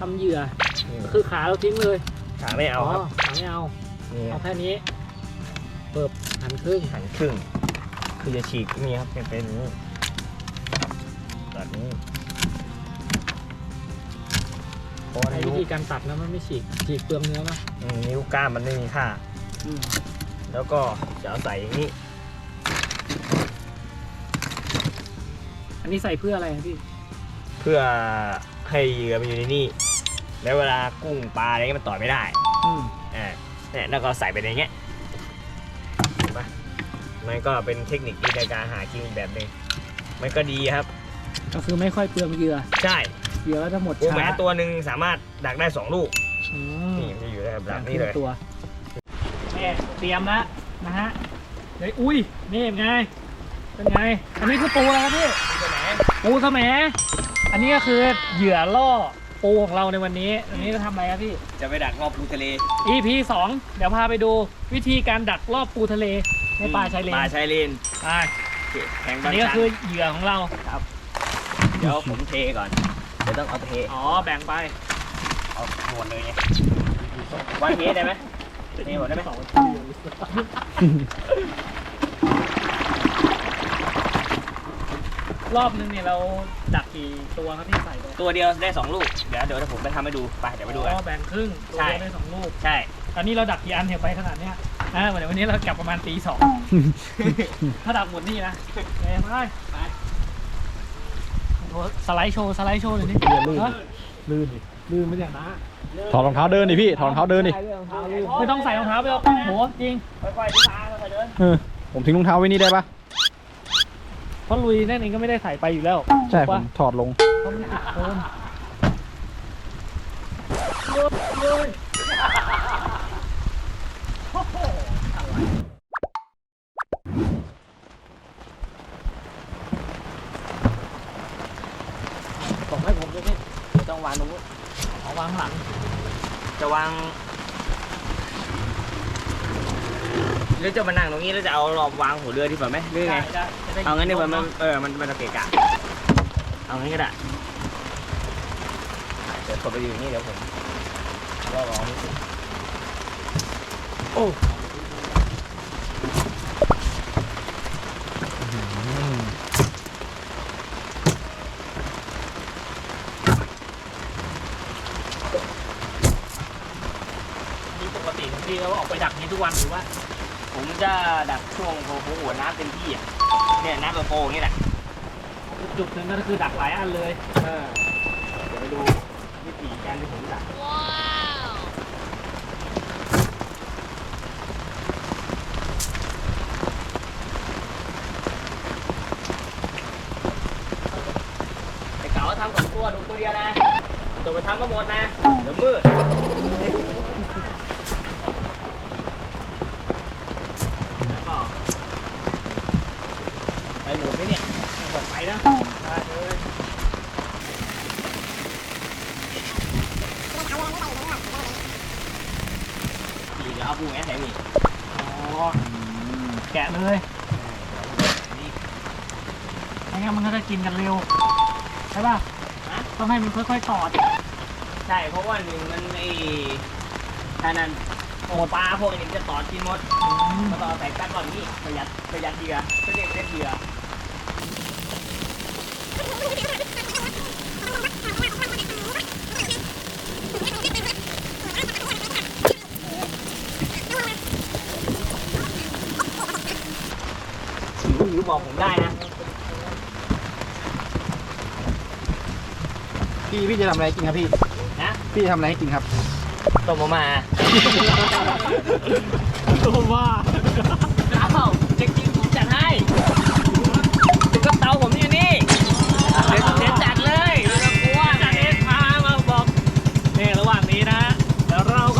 ทำเหยื่อนี่คือขาเราทิ้งเลยขาไม่เอาครับขาไม่เอา นี่เอาแค่นี้เปิบหันครึ่งหันครึ่ง คือจะฉีกนี่ครับเป็นเป็นอย่างนี้แบบนี้เพราะว่าใช้วินิ้วธีการตัดนะมันไม่ฉีกฉีกเปลืองเนื้อนะอืมนิ้วกล้ามมันไม่มีค่าอืมแล้วก็จะเอาใส่อย่างนี้ อันนี้ใส่เพื่ออะไรครับพี่เพื่อให้เหยื่อมันอยู่ในนี่ แล้วเวลากุ้งปลาอะไรเงี้ยมันต่อยไม่ได้อืมอ่าเนี่ยแล้วก็ใส่ไปในเงี้ยเห็นปะมันก็เป็นเทคนิคในการหากินอีกแบบหนึ่งมันก็ดีครับ ก็คือไม่ค่อยเปลืองเหยื่อใช่เหยื่อก็จะหมดปูช้าแหมตัวหนึ่งสามารถดักได้สองลูกอืมนี่มันจะอยู่ในแบบคนี้เลยรึ่งตัวแม่เตรียมแล้วนะฮะเฮ้ยอุ้ยนี่เป็นไงเป็นไง อันนี้คือปูอะไรครับพี่ ปูแสมอันนี้ก็คือเหยื่อล่อ ปูของเราในวันนี้อันนี้จะทำอะไรครับพี่ จะไปดักรอบปูทะเล EP 2เดี๋ยวพาไปดูวิธีการดักรอบปูทะเลในป่าชายเลนป่าชายเลนไปโอเคแข่งอับานงนี้ก็ชันคือเหยื่อของเรา เดี๋ยวผมเทก่อน เดี๋ยวต้องเอาเท อ๋อ แบ่งไปเอาหมดเลยไงวางเทได้ไหมเทหมดได้ไหม รอบนึงเนี่ยเราดักกี่ตัวครับพี่ใส่ไปตัวเดียวได้สองลูกเดี๋ยวเดี๋ยวผมไปทำให้ดูไปเดี๋ยวไปดูกัน อ๋อแบ่งครึ่งตัวใช่ เดียวได้สองลูกใช่ ตอนนี้เราดักกี่อันเนี่ยไปขนาดเนี้ยอ่าเดี๋ยววันนี้เรากลับประมาณตีสอง ถ้าดักหมดนี่นะไปไปไปโอ้สไลด์โชว์สไลด์โชว์หน่อยนี่เรือลื่นฮะลื่นดิลื่นไม่ใช่นะถอดรองเท้าเดินดิพี่ ถอดรองเท้าเดินดิไม่ต้องใส่รองเท้าไปหรอกโหจริงค่อยๆที่ทางค่อยๆเดินเออผมทิ้งรองเท้าไว้นี่ได้ปะเพ ราะลุยนั่นเองก็ไม่ได้ใส่ไปอยู่แล้วใช่ถูกผปะมถอดลง เพราะมันติดโคนบอกให้ผมด้วยพี่ต้องวางตรงนู้นเอาวางหลังจะวาง หรือจะมานั่งตรงนี้แล้วจะเอารอบวางหัวเรือดีกว่าไหมหรือไงได้จะได้เอางั้นดีกว่ามันเออมันมันจะเกะกะ เอางั้นก็ได้อะเดี๋ยวกดไปอยู่อย่างนี้เดี๋ยวผมรอรอนิดนึงโอ้นี่ปกติของพี่เขาออกไปดักนี้ทุกวันหรือว่า ผมจะดักช่วงโอ้โหหัวน้ำเต็มที่อะเนี่ยน้ำโตๆอย่างนี้แหละจุดหนึ่งก็คือดักหลายอันเลยเออเดี๋ยวไปดูวิธีการที่ผมดักไอ้เก๋าทำสองตัวดูตัวเดียวนะตัวไปทำมาหมดนะ เดี๋ยวมืดแล้วก็ไปหมดไหมเนี่ย หมดไป นะได้เลยปีกเอาปูแง่แถมอีกอ๋อแกะเลยไม่งั้นมันก็จะกินกันเร็ว ใช่ป่ะฮะต้องให้มันค่อยๆตอด ใช่ เพราะว่าหนึ่งมันไอ้ท่านั้นโอ้ปลาพวกนี้มันจะต่อกินหมดมาต่อใส่กันก่อนนี่ประหยัดประหยัดเหยื่อก็เรียกเรียกเหยื่อ หิวหิวบอกผมได้นะ พี่พี่จะทำอะไรกินครับพี่ นะ พี่จะทำอะไรให้กินครับ ต้มมาม่าตัวว่าเอ้าจะกินผมจัดให้ถึงกับเตาผมอยู่นี่เดี๋ยวเดี๋ยวจัดเลยไม่ต้องกลัวจากนี้พามาบอกนี่ระหว่างนี้นะเดี๋ยวเราก็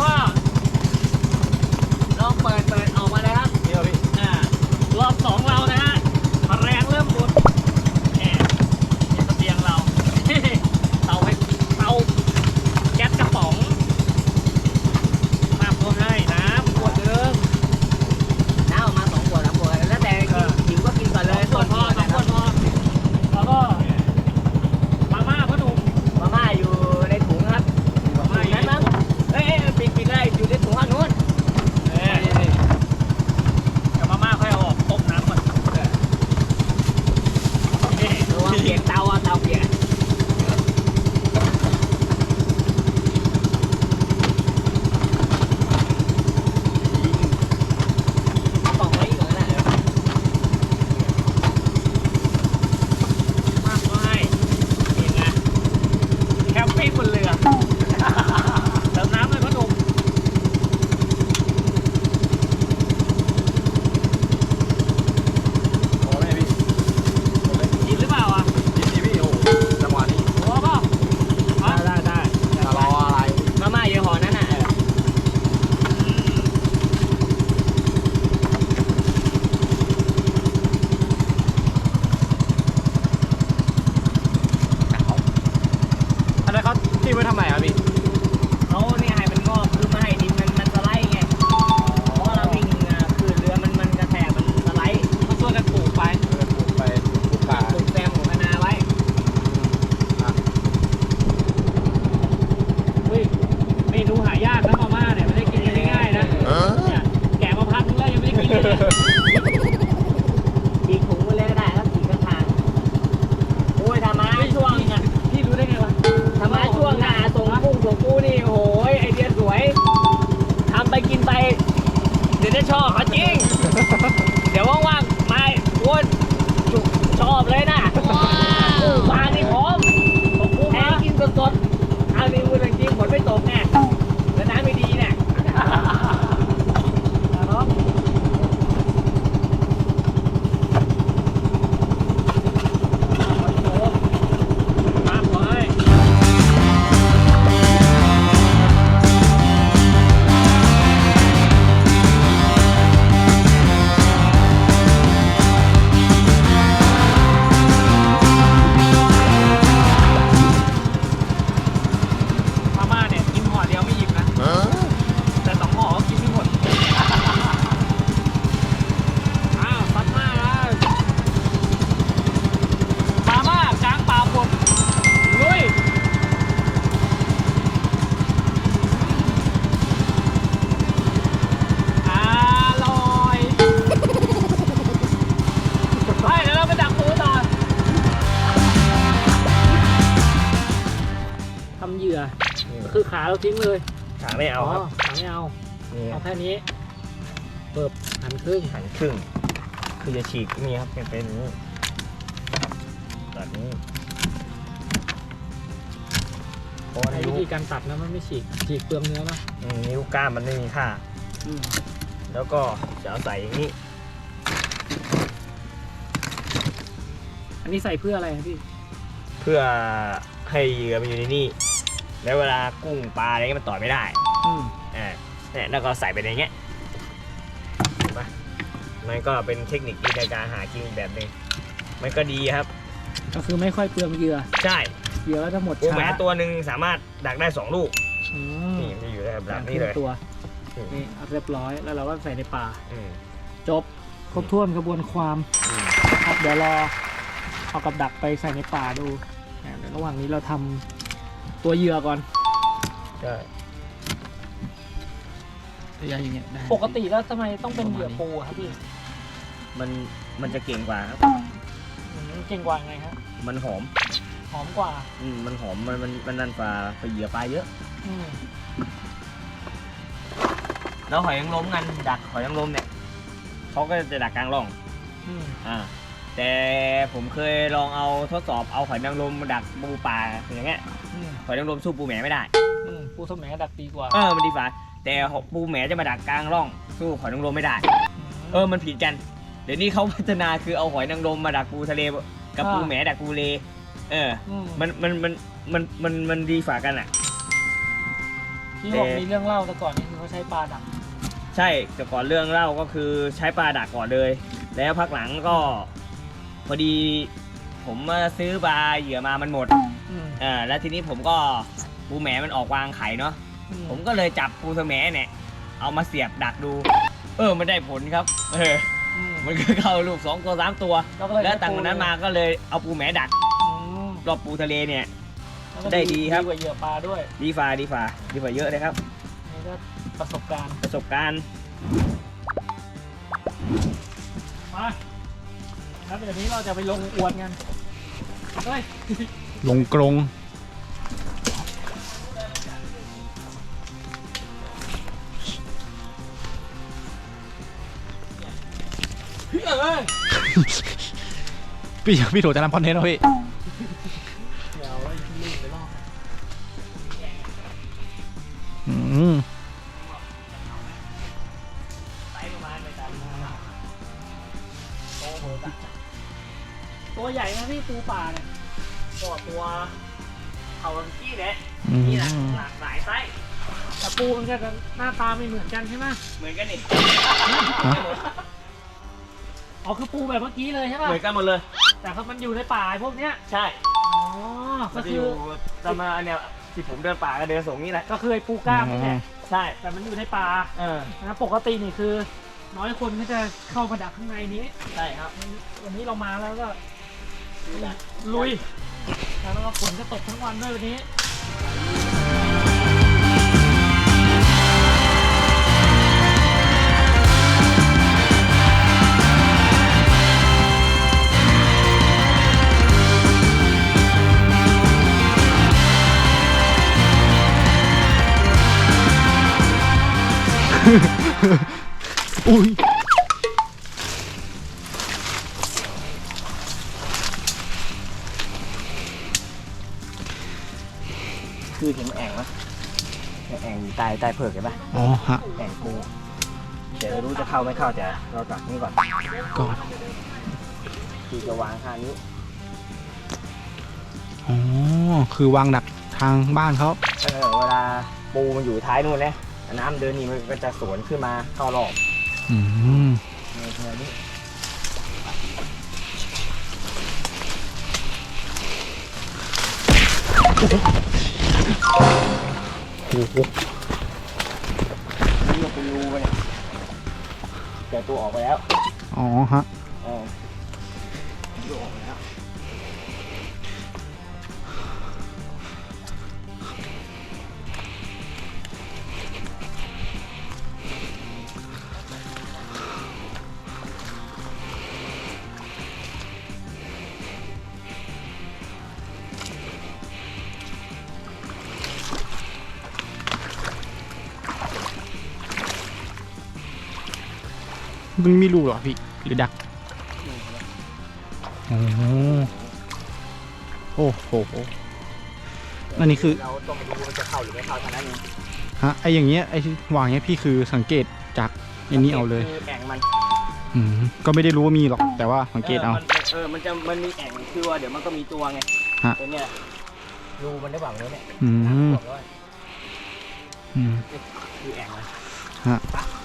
คือขาเราทิ้งเลยขาไม่เอาครับขาไม่เอานี่เอาแค่นี้เปิบหันครึ่งหันครึ่ง คือจะฉีกนี่ครับเป็นเป็นอย่างนี้แบบนี้เพราะว่าใช้วินิ้วธีการตัดนะมันไม่ฉีกฉีกเปลืองเนื้อนะอืมนิ้วกล้ามมันไม่มีค่าแล้วก็จะเอาใส่อย่างนี้ อันนี้ใส่เพื่ออะไรครับพี่เพื่อให้เหยื่อมันอยู่ในนี่ แล้วเวลากุ้งปลาอะไรเงี้ยมันต่อยไม่ได้อืมอ่าเนี่ยแล้วก็ใส่ไปในเงี้ยเห็นปะมันก็เป็นเทคนิคในการหากินอีกแบบหนึ่งมันก็ดีครับ ก็คือไม่ค่อยเปลืองเหยื่อใช่เหยื่อก็จะหมดปูช้าแหมตัวหนึ่งสามารถดักได้สองลูกอืมนี่มันจะอยู่ในแบบคนี้เลยรึ่งตัวอืม นี่เอาเรียบร้อยแล้วเราก็ใส่ในป่า อืมจบครบถ้วนกระบวนความอืมครับเดี๋ยวรอเอากับดักไปใส่ในป่าดูอ่าเดี๋ยวระหว่างนี้เราทำ ตัวเหยื่อก่อนใช่ระยะอย่างเงี้ยได้ปกติแล้วทำไมต้องเป็นเหยื่อปูอะครับพี่มันมันจะเก่งกว่าครับ อืมเก่งกว่าไงครับมันหอมหอมกว่า อืมมันหอมมันมันมันนั่นปลาไปเหยื่อปลาเยอะ อืมแล้วหอยนางรมกันดักหอยนางรมเนี่ยเขาก็จะดักกลางร่อง อืมอ่า แต่ผมเคยลองเอาทดสอบเอาหอยนางรมมาดักปูปลาอย่างเงี้ยอืมหอยนางรมสู้ปูแหมไม่ได้อืมปูสมัยดักดีกว่าเออมันดีฝ่าแต่ปูแหมจะมาดักกลางร่องสู้หอยนางรมไม่ได้ เออมันผิดกัน เดี๋ยวนี้เขาพัฒนาคือเอาหอยนางรมมาดักปูทะเล กับปูแหมดักปูเล เออ มมันมันมันมันมันมันดีฝ่ากันอะพี่บอกแต่มีเรื่องเล่าแต่ก่อนนี่คือเขาใช้ปลาดักใช่แต่ก่อนเรื่องเล่าก็คือใช้ปลาดักก่อนเลย แล้วพักหลังก็ พอดีผมมาซื้อปลาเหยื่อมามันหมดอืมอ่าแล้วทีนี้ผมก็ปูแหมมันออกวางไข่เนาะอืผมก็เลยจับปูสแหมเนี่ยเอามาเสียบดักดู เออมันได้ผลครับ เอออืมมันก็เข้าลูกสองตัวสามตัวเราก็เลยแล้วต่างจากนั้นมาก็เลยเอาปูแหมดักอืมรอบปูทะเลเนี่ยแล้วก็ได้ดีครับดีกว่าเหยื่อปลาด้วย ดีฝ่าดีฝ่าดีฝ่าเยอะเลยครับนี่ก็ประสบการณ์ประสบการณ์มา แล้วเดี๋ยวนี้เราจะไปลงอวนกัน เฮ้ย ลงกรงเฮ้ยเอ้ยพี่พี่โถจะทำคอนเทนต์เหรอพี่ ตาไม่เหมือนกันใช่ไหมเหมือนกันนี่อ๋อคือปูแบบเมื่อกี้เลยใช่ป่ะเหมือนกันหมดเลย แต่เขามันอยู่ในป่าไอ้พวกเนี้ยใช่อ๋อมัก็นจะคืออยู่ตามมาเนี่ยที่ผมเดินป่าก็เดินส่งนี่แหละก็คือไอ้ปูกล้ามนี่แหละใช่ แต่มันอยู่ในป่าเออนะปกตินี่คือ น้อยคนที่จะเข้ามาดักข้างในนี้ใช่ครับ วันนี้เรามาแล้วก็ลุยแล้วก็ฝนจะตกทั้งวันด้วยวันนี้ อุ้ยคือเห็นแอ่งปะแอ่งอยู่ใต้ใต้เผือกเห็นปะอ๋อฮะแอ่งปูเดี๋ยวไม่รู้จะเข้าไม่เข้าแต่เราจับนี่ก่อนก่อนคือจะวางท่านี้อ๋อคือวางดักทางบ้านเขาเออเวลาปูมันอยู่ท้ายนู่นนะน้ำเดินนี่มันก็จะสวนขึ้นมาเข้ารอบ อืมในเทนี้โอ้โหนี่ก็ปูไปเนี่ยแต่ตัวออกไปแล้ว อ๋อฮะเออตัวออกไป มันมีรูเหรอพี่ หรือดักอ๋อโอ้โห อันนี้คือ เราต้องไปดูมันจะเข้าหรือไม่เข้าเท่านั้นเองฮะไออย่างเงี้ยไอที่วางเงี้ยพี่คือสังเกตจากอันนี้เอาเลยคือแอ่งมันอืมก็ไม่ได้รู้ว่ามีหรอกแต่ว่าสังเกตเอา มันเออ มันจะ มันมีแอ่งคือว่าเดี๋ยวมันก็มีตัวไงฮะ ตัวเนี้ยรูมันได้บังเลยเนี่ยอืมบอกเลยว่าอืม คือแอ่งมันฮะอื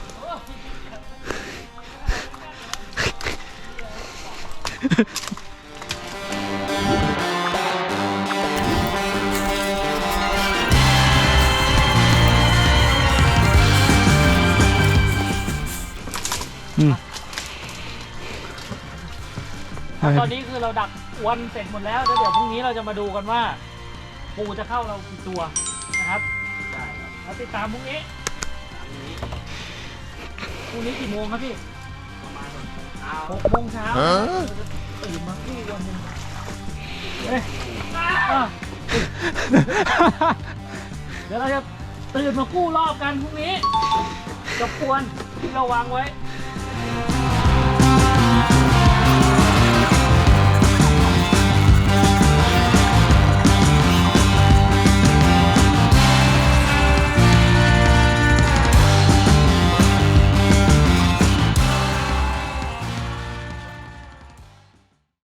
ตอนนี้คือเราดักอวนเสร็จหมดแล้วแล้วเดี๋ยวพรุ่งนี้เราจะมาดูกันว่า ปูจะเข้าเรากี่ตัวนะครับได้ครับเราติดตามพรุ่งนี้พรุ่งนี้กี่โมงครับพี่ประมาณเช้าหกโมงเช้าตื่นมาคู่วันหนึงเอ้ยอะเดี๋ยวเราจะตื่นมาคู่รอบกันพรุ่งนี้กับควนที่เราวางไว้